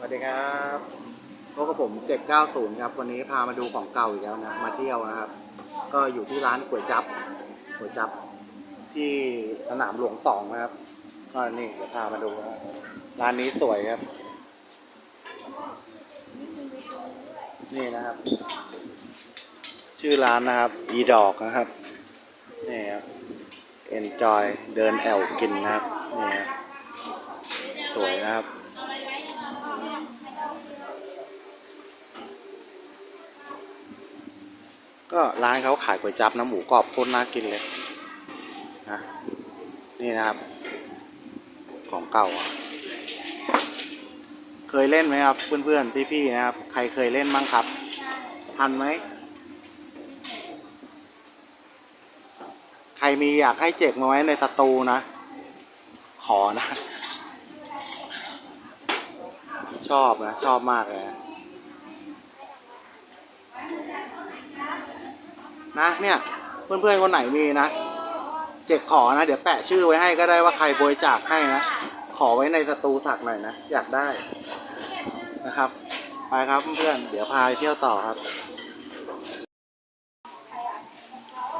สวัสดีครับพบกับผม 790 ครับ วันนี้พามาดูของเก่าอีกแล้วนะ มาเที่ยวนะครับ ก็อยู่ที่ร้านก๋วยจับก๋วยจับที่สนามหลวงสองนะครับ ก็นี่เดี๋ยวพามาดูนะร้านนี้สวยครับ นี่นะครับ ชื่อร้านนะครับ อีดอกนะครับ นี่ครับ enjoy เดินแอลกินนะครับ นี่ครับสวยนะครับ ก็ร้านเขาขายก๋วยจั๊บน้ำหมูกรอบโคตรน่ากินเลยนะนี่นะครับ ของเก่า เคยเล่นไหมครับ เพื่อนๆ พี่ๆนะครับ ใครเคยเล่นบ้างครับ ทันไหม ใครมีอยากให้เจกมาไว้ในสตูนะ ขอนะ ชอบนะ ชอบมากเลยนะ นะเนี่ยเพื่อนๆคนไหนมีนะเจกขอนะ เดี๋ยวแปะชื่อไว้ให้ก็ได้ว่าใครบริจาคให้นะขอไว้ในสตูสักหน่อยนะอยากได้นะครับไปครับเพื่อนๆเดี๋ยวพาไปเที่ยวต่อครับ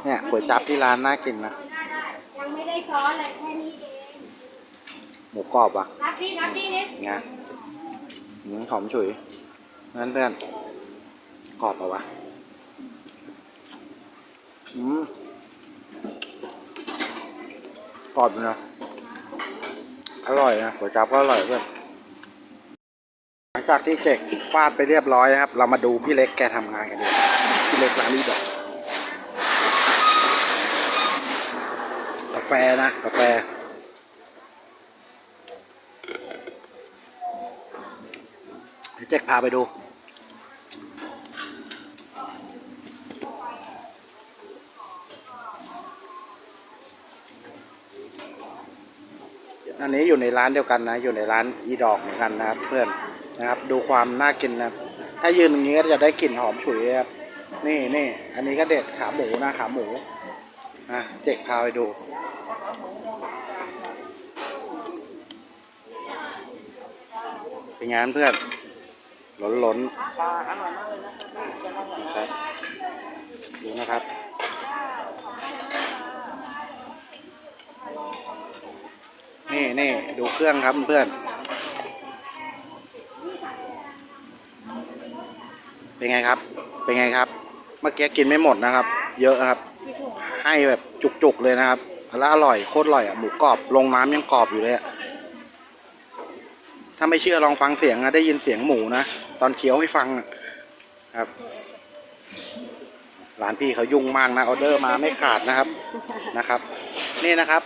เนี่ยก๋วยจั๊บที่ร้านน่ากินนะยังไม่ได้ซ้อนเลยแค่นี้เองหมูกรอบอะนับดินับดิเนี่ยไงอืมหอมฉุยนั่นเพื่อนกรอบปะวะ อืมกรอบนะ อร่อยนะก๋วยจั๊บก็อร่อยเพื่อน หลังจากที่เจ๊กฟาดไปเรียบร้อยนะครับ เรามาดูพี่เล็กแกทำงานกันดีกว่าพี่เล็กร้านนี้ดอกกาแฟนะกาแฟเดี๋ยวเจ๊กพาไปดู นนี้อยู่ในร้านเดียวกันนะ อยู่ในร้านอีดอกเหมือนกันนะครับเพื่อนนะครับดูความน่ากินนะถ้ายืนอย่างนี้ก็จะได้กลิ่นหอมฉุยครับนี่นี่อันนี้ก็เด็ดขาหมูนะขาหมูนะเจ๊กพาไปดูเป็นงานเพื่อนหล้นล้นครับดูนะครับ นี่นี่ดูเครื่องครับเพื่อนเป็นไงครับ เป็นไงครับ เมื่อกี้กินไม่หมดนะครับ เยอะครับ ให้แบบจุกๆเลยนะครับแล้วอร่อยโคตรอร่อยอะหมูกรอบลงน้ำยังกรอบอยู่เลยอะถ้าไม่เชื่อลองฟังเสียงนะได้ยินเสียงหมูนะ ตอนเคี้ยวให้ฟังอะครับร้านพี่เขายุ่งมากนะออเดอร์มาไม่ขาดนะครับนะครับ นี่นะครับ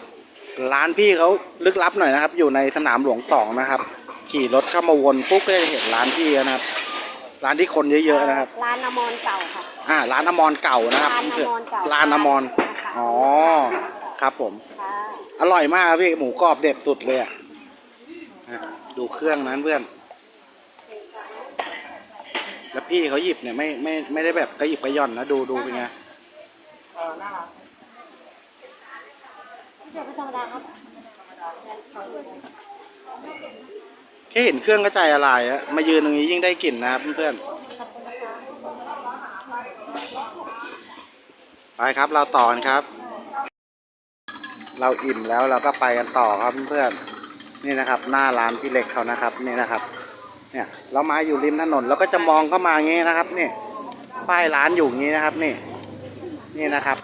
ร้านพี่เขาลึกลับหน่อยนะครับ อยู่ในสนามหลวงสองนะครับ ขี่รถเข้ามาวนปุ๊บก็จะเห็นร้านพี่นะครับ ร้านที่คนเยอะๆนะครับ ร้านนามอนเก่าค่ะ อ่า ร้านอมรเก่านะครับร้านอมรเก่าร้านอมรค่ะอ๋อครับผมค่ะอร่อยมากครับพี่หมูกรอบเด็ดสุดเลยอะอะดูเครื่องนั้นเพื่อน แล้วพี่เขาหยิบเนี่ยไม่ไม่ไม่ได้แบบกระหยิบกระหย่อนนะดูดูเป็นไงพี่เจ้า เป็นธรรมดาครับแค่เห็นเครื่องก็ใจละลายอะมายืนตรงนี้ยิ่งได้กลิ่นนะครับเพื่อนๆ ไปครับเราต่อกันครับ เราอิ่มแล้วเราก็ไปกันต่อครับเพื่อนๆ นี่นะครับ หน้าร้านพี่เล็กเขานะครับนี่นะครับ เนี่ยเรามาอยู่ริมถนนเราก็จะมองเข้ามางี้นะครับนี่ป้ายร้านอยู่งี้นะครับนี่ นี่นะครับ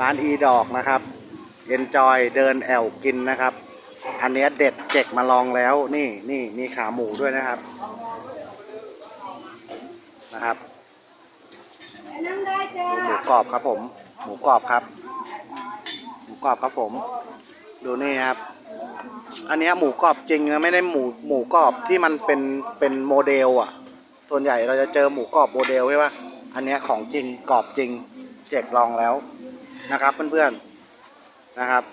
ร้านอีดอกนะครับ enjoy เดินแอลกินนะครับ อันเนี้ยเด็ดเจ็กมาลองแล้วนี่นี่มีขาหมูด้วยนะครับนะครับนั่งได้จ้าดูหมูกรอบครับผม หมูกรอบครับ หมูกรอบครับผม ดูนี่ครับ อันเนี้ยหมูกรอบจริงนะไม่ได้หมูหมูกรอบที่มันเป็นเป็นโมเดลอะ ส่วนใหญ่เราจะเจอหมูกรอบโมเดลใช่ปะอันเนี้ยของจริงกรอบจริง เจ็กลองแล้วนะครับเพื่อนๆ นะครับ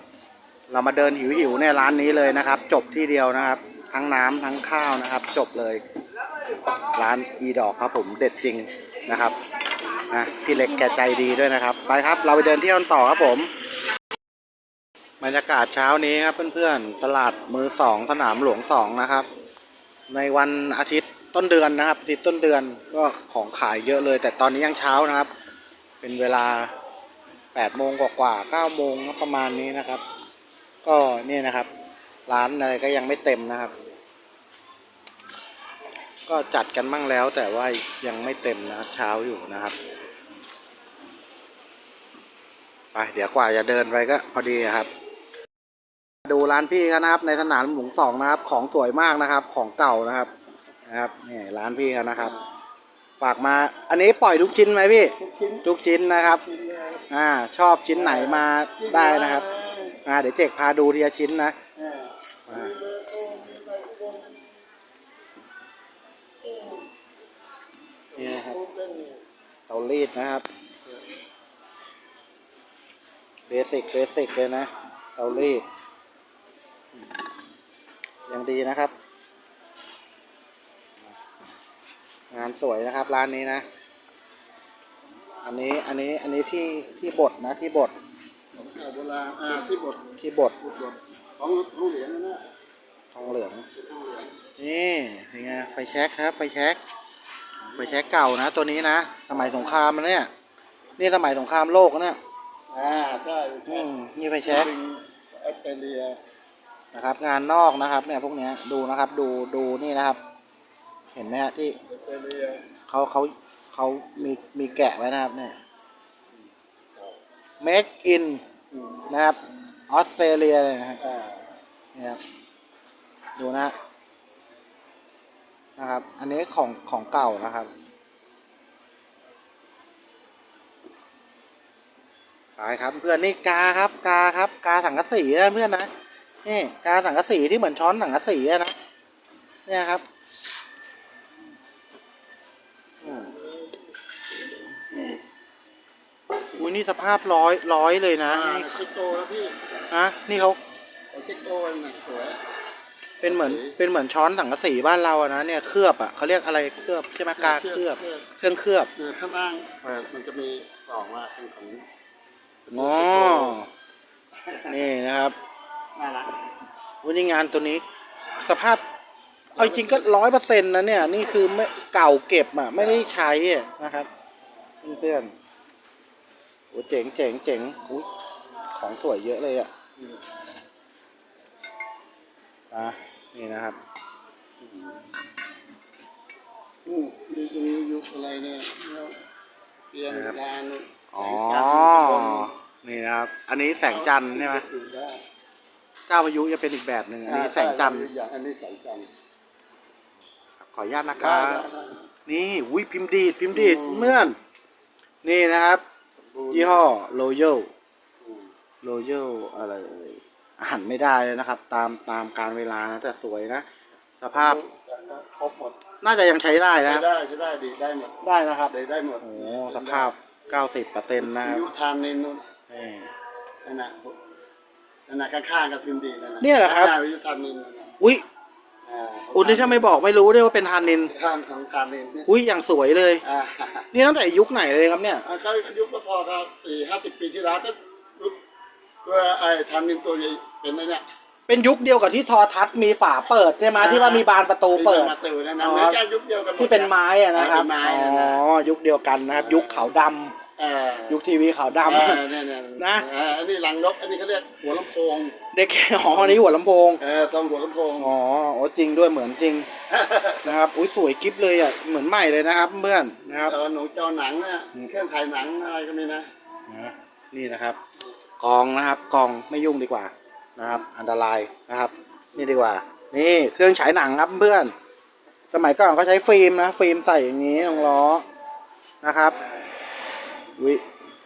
เรามาเดินหิวๆเนี่ยร้านนี้เลยนะครับ จบที่เดียวนะครับ ทั้งน้ำทั้งข้าวนะครับ จบเลย ร้านอีดอกครับผมเด็ดจริงนะครับนะพี่เล็กแกใจดีด้วยนะครับ ไปครับ เราไปเดินเที่ยวกันต่อครับผมบรรยากาศเช้านี้ครับเพื่อนๆตลาดมือสองสนามหลวงสองนะครับ ในวันอาทิตย์ต้นเดือนนะครับอาทิตย์ต้นเดือนก็ของขายเยอะเลย แต่ตอนนี้ยังเช้านะครับ เป็นเวลา 8โมงกว่าๆ9โมงประมาณนี้นะครับ ก็เนี่ยนะครับ ร้านอะไรก็ยังไม่เต็มนะครับ ก็จัดกันบ้างแล้วแต่ว่ายังไม่เต็มนะเช้าอยู่นะครับไปเดี๋ยวกว่าจะเดินไปก็พอดีครับ ดูร้านพี่เขานะครับ ในสนามหลวงสองนะครับ ของสวยมากนะครับ ของเก่านะครับนะครับนี่ร้านพี่เขานะครับ ฝากมา อันนี้ปล่อยทุกชิ้นไหมพี่ ทุกชิ้นทุกชิ้นนะครับ อ่า ชอบชิ้นไหนมาได้นะครับ อ่า เดี๋ยวเจกพาดูทีละชิ้นนะเอออ่านี่นะครับเตารีดนะครับ เบสิก เบสิกเลยนะ เตารีด ยังดีนะครับ งานสวยนะครับร้านนี้นะ อันนี้อันนี้อันนี้ที่ที่บดนะที่บดของเก่าโบราณอ่าที่บดที่บดบดบดของลูกเหรียญนั่นนะทองเหลืองทองเหรียญนี่เป็นไงไฟแช็กครับ ไฟแช็กไฟแช็กเก่านะ ตัวนี้นะสมัยสงครามนะเนี่ยนี่สมัยสงครามโลกนะเนี่ยอ่าใช่อืมนี่ไฟแช็กเป็นออสเตรเลียนะครับงานนอกนะครับเนี่ยพวกเนี้ยดูนะครับดูดูนี่นะครับ เห็นไหมฮะที่ออสเตรเลียเขาเขาเขามีมีแกะไว้นะครับเนี่ย make in อืมนะครับออสเตรเลียเลยนะฮะอ่าเนี่ยครับดูนะฮะนะครับ อันนี้ของของเก่านะครับไปครับเพื่อนนี่กาครับกาครับ กาสังกะสีนะเพื่อนนะนี่กาสังกะสีที่เหมือนช้อนสังกะสีอะนะเนี่ยครับ นี่สภาพร้อยร้อยเลยนะอ่านี่ชิโตแล้วพี่ฮะนี่เขาของชิโตน่ะสวยเป็นเหมือนเป็นเหมือนช้อนสังกะสีบ้านเราอะนะเนี่ยเคลือบอะเขาเรียกอะไรเคลือบใช่ไหมกาเคลือบ เครื่องเคลือบเนี่ยข้างล่างเออมันจะมีกล่องว่าเป็นของอ๋อนี่นะครับน่ารักวันนี้งานตัวนี้ สภาพ เอาจริงก็ร้อยเปอร์เซ็นต์นะเนี่ย นี่คือไม่เก่าเก็บอะ ไม่ได้ใช้อะนะครับเพื่อนๆโอ้เจ๋งเจ๋งเจ๋งอุ๊ยของสวยเยอะเลยอะอะนี่นะครับอืมมีจะมียุคอะไรเนี่ยเรียนลานอ๋อ นี่นะครับ อันนี้แสงจันทร์ใช่ไหมอยู่ได้เจ้าพายุจะเป็นอีกแบบหนึ่งอันนี้แสงจันทร์อย่างอันนี้แสงจันทร์ขออนุญาตนะคได้รับได้ได้นี่อุ้ยพิมพ์ดีดพิมพ์ดีดอืมเมื่อน นี่นะครับ ยี่ห้อโรโยอืมโรโยอะไรเอ่ยอ่านไม่ได้เลยนะครับ ตามตามการเวลานะแต่สวยนะ สภาพครบหมดน่าจะยังใช้ได้นะใช้ครับได้ใช้ได้ดีได้หมดได้นะครับได้ได้หมดโอ้สภาพ 90เปอร์เซ็นต์นะครับยุคทานนินนู่นนี่ นั่นน่ะนั่นน่ะข้างๆกับพิมพ์ดีนั่นน่ะเนี่ยเหรอครับายุคทานนินนั่นน่ะ อุ้ย อ่าอุยนี่ถ้าไม่บอกไม่รู้ด้วยว่าเป็นฮานินข้างของทานนินเนี่ยอุ้ยอย่างสวยเลย อ่านี่ตั้งแต่ยุคไหนเลยครับเนี่ย อ่าก็ยุคก็พอครับสี่ห้าสิบปีที่แล้วก็ยุคว่าไอ้ทานนินตัวใหญ่เป็นไอ้เนี่ย เป็นยุคเดียวกับที่ทอทัศน์มีฝาเปิดใช่ไหมที่ว่ามีบานประตูเปิดมาตื่นนั่นนะอ๋อ ไม่ใช่ยุคเดียวกันหมดที่เป็นไม้อะนะครับ เป็นไม้อ๋นั่นอนะยุคเดียวกันนะครับ ยุคขาวดำ เออยุคทีวีขาวดำเออเนี่ยเนี่ยนะเอออันนี้ลังนก อันนี้เขาเรียกหัวลำโพงเด็กอ๋ออันนี้หัวลำโพง เออตรงหัวลำโพง อ๋อโอ้จริงด้วยเหมือนจริงนะครับ อุ้ยสวยกิฟเลยอะ เหมือนใหม่เลยนะครับเพื่อนนะครับเออหนูจอหนังเนี่ยเครื่องถ่ายหนังอะไรก็มีนะ นะนี่นะครับกองนะครับกองไม่ยุ่งดีกว่านะครับ อันตรายนะครับ นี่ดีกว่า นี่เครื่องฉายหนังครับเพื่อน สมัยก่อนเขาใช้ฟิล์มนะฟิล์มใส่อย่างนี้ตรงล้อนะครับ วิ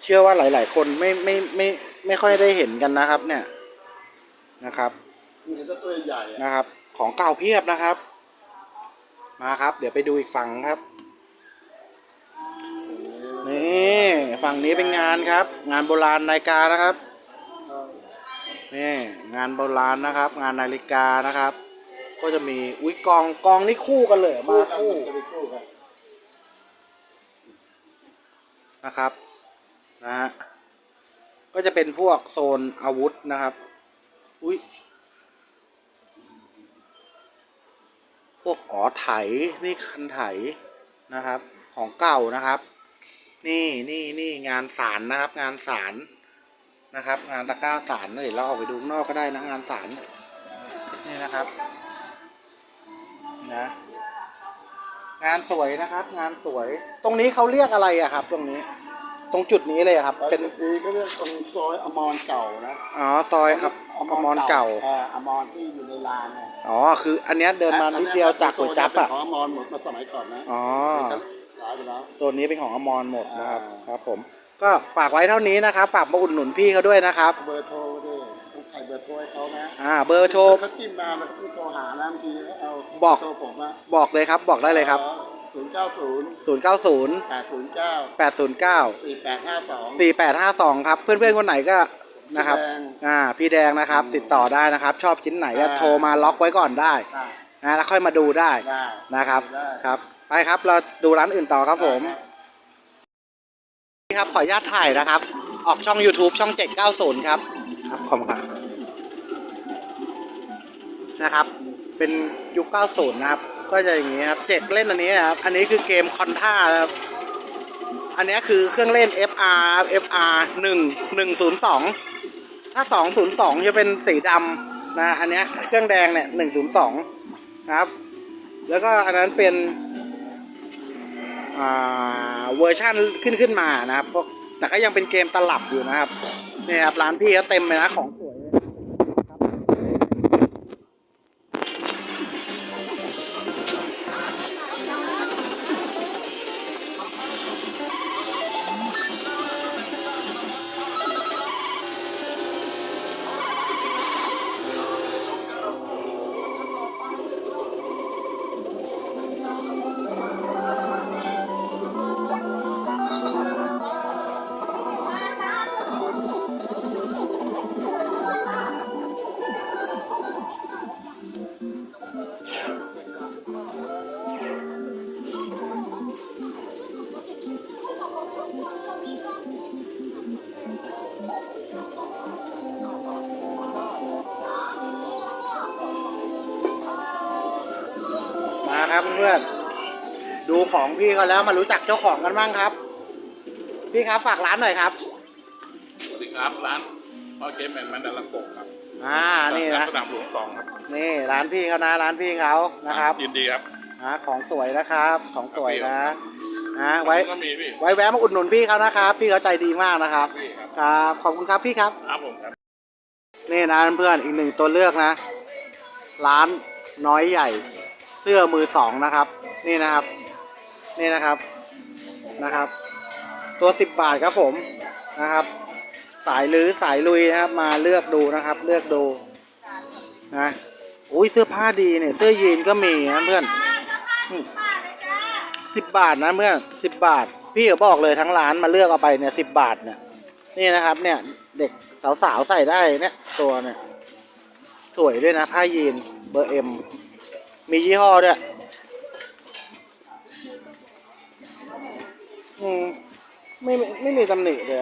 เชื่อว่าหลาย ๆ คนไม่ไม่ไม่ไม่ค่อยได้เห็นกันนะครับ เนี่ยนะครับมันจะตัวใหญ่อะนะครับ ของเก่าเพียบนะครับ มาครับ เดี๋ยวไปดูอีกฝั่งครับนี่ฝั่งนี้เป็นงานครับ งานโบราณนาฬิกานะครับนี่งานโบราณนะครับ งานนาฬิกานะครับ ก็จะมีอุ้ยกองกองนี่คู่กันเลยเหรอมาคู่จะไปคู่ นะครับนะฮะก็จะเป็นพวกโซนอาวุธนะครับอุ้ยพวกอ๋อไถนี่คันไถนะครับ ของเก่านะครับ นี่นี่นี่งานสารนะครับ งานสารนะครับ งานตะกร้าสารเดี๋ยวเราออกไปดูข้างนอกก็ได้นะงานสารนี่นะครับนะ งานสวยนะครับ งานสวย ตรงนี้เขาเรียกอะไรอะครับ ตรงนี้ ตรงจุดนี้เลยอะครับ เป็เป็นนนี้ก็เรียกตรงซอยอมรเก่านะอ๋อซอยครับอมรเก่าเอออมรที่อยู่ในลานนะอ๋อคืออันเนี้ยเดินมานิดเดียวจากก๋วยจั๊บอะเป็นของอมรหมดมาสมัยก่อนนะอ๋อ ขายไปแล้ว โซนนี้เป็นของอมรหมดนะครับอ่า ครับผม ก็ฝากไว้เท่านี้นะครับ ฝากมาอุดหนุนพี่เขาด้วยนะครับ เบอร์โทรดิต้องใส่เบอร์โทรให้เขานะอ่าเบอร์โทร เขาจิ้มมาแล้วก็โทรหานะบางทีเอาบอก โทรผมอะบอกเลยครับบอกได้เลยครับ ศูนย์เก้าศูนย์090 แปดศูนย์เก้า809 สี่แปดห้าสอง 4852 ครับ เพื่อนๆคนไหนก็นะครับ พี่แดง อ่า พี่แดงนะครับ ติดต่อได้นะครับ ชอบชิ้นไหนก็อ่าโทรมาล็อกไว้ก่อนได้ได้นะแล้วค่อยมาดูได้ได้ นะครับ ได้ ครับ ไปครับ เราดูร้านอื่นต่อครับผมครับ ขออนุญาตถ่ายนะครับ ออกช่อง YouTube ช่อง 790 ครับ ครับขอบคุณครับ นะครับ เป็นยุค 90 นะครับ ก็จะอย่างนี้ครับเจ็ดเล่นอันนี้นะครับ อันนี้คือเกมคอนท่าครับ อันนี้คือเครื่องเล่น FR FR 1 102 ถ้า 202 จะเป็นสีดำนะ อันนี้เครื่องแดงเนี่ย 102 นะครับ แล้วก็อันนั้นเป็นเวอร์ชันขึ้นขึ้นมานะครับ แต่ก็ยังเป็นเกมตลับอยู่นะครับนี่ครับร้านพี่ก็เต็มเลยนะของ มาครับเพื่อนๆดูของพี่เขาแล้วมารู้จักเจ้าของกันบ้างครับ พี่ครับฝากร้านหน่อยครับ สวัสดีครับ ร้านพ่อเจมแมนมันดาลโกะครับอ่านี่นะสนามหลวงสองครับนี่ร้านพี่เขานะร้านพี่เขานะครับยินดีครับอ่าของสวยนะครับของสวยนะอ่าไว้ก็มีพี่ไว้แวะมาอุดหนุนพี่เขานะครับ พี่เขาใจดีมากนะครับพี่ครับครับขอบคุณครับพี่ครับครับผมครับนี่นะเพื่อนๆอีกหนึ่งตัวเลือกนะ ร้านน้อยใหญ่ เสื้อมือสองนะครับ นี่นะครับ นี่นะครับนะครับ ตัวสิบบาทครับผมนะครับ สายลือสายลุยนะครับ มาเลือกดูนะครับ เลือกดูนะอุ้ยเสื้อผ้าดีเนี่ยเสื้อยีนก็มีนะเพื่อนสิบบาทนะเพื่อนสิบบาท พี่ก็บอกเลยทั้งร้านมาเลือกเอาไปเนี่ยสิบบาทเนี่ย นี่นะครับ เนี่ย เด็กสาวๆใส่ได้เนี่ย ตัวเนี่ย สวยด้วยนะผ้ายีนเบอร์เอ็ม มียี่ห้อด้วยอืมไม่ไม่ไม่มีตำหนิเลย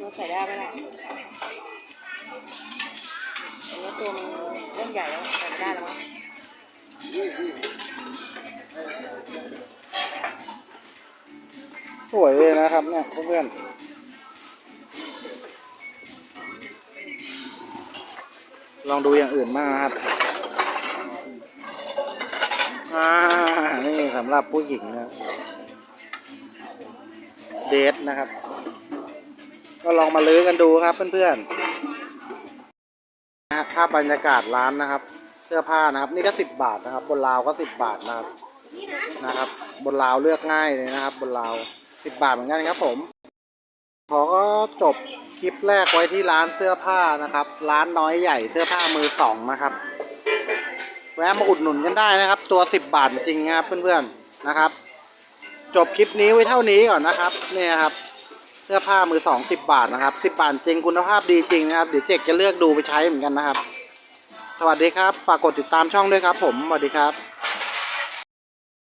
มันใส่ได้ไหมล่ะอันนี้ตัวมันเริ่มใหญ่แล้วใส่ไม่ได้แล้วมั้งสวยเลยนะครับเนี่ยเพื่อนๆ ลองดูอย่างอื่นบ้างนะครับ อ่า นี่ สำหรับผู้หญิงนะครับ เดทนะครับ ก็ลองมาลื้อกันดูครับเพื่อนๆนะภาพบรรยากาศร้านนะครับ เสื้อผ้านะครับ นี่ก็สิบบาทนะครับ บนราวก็สิบบาทนะครับนะครับ บนราวเลือกง่ายเลยนะครับ บนราวสิบบาทเหมือนกันครับ ผม ขอก็จบคลิปแรกไว้ที่ร้านเสื้อผ้านะครับ ร้านน้อยใหญ่เสื้อผ้ามือสองนะครับ แวะมาอุดหนุนกันได้นะครับ ตัวสิบบาทจริงนะครับเพื่อนๆนะครับ จบคลิปนี้ไว้เท่านี้ก่อนนะครับเนี่ยครับเสื้อผ้ามือสองสิบบาทนะครับสิบบาทจริงคุณภาพดีจริงนะครับเดี๋ยวเจ๊กจะเลือกดูไปใช้เหมือนกันนะครับ สวัสดีครับ ฝากกดติดตามช่องด้วยครับ ผมสวัสดีครับ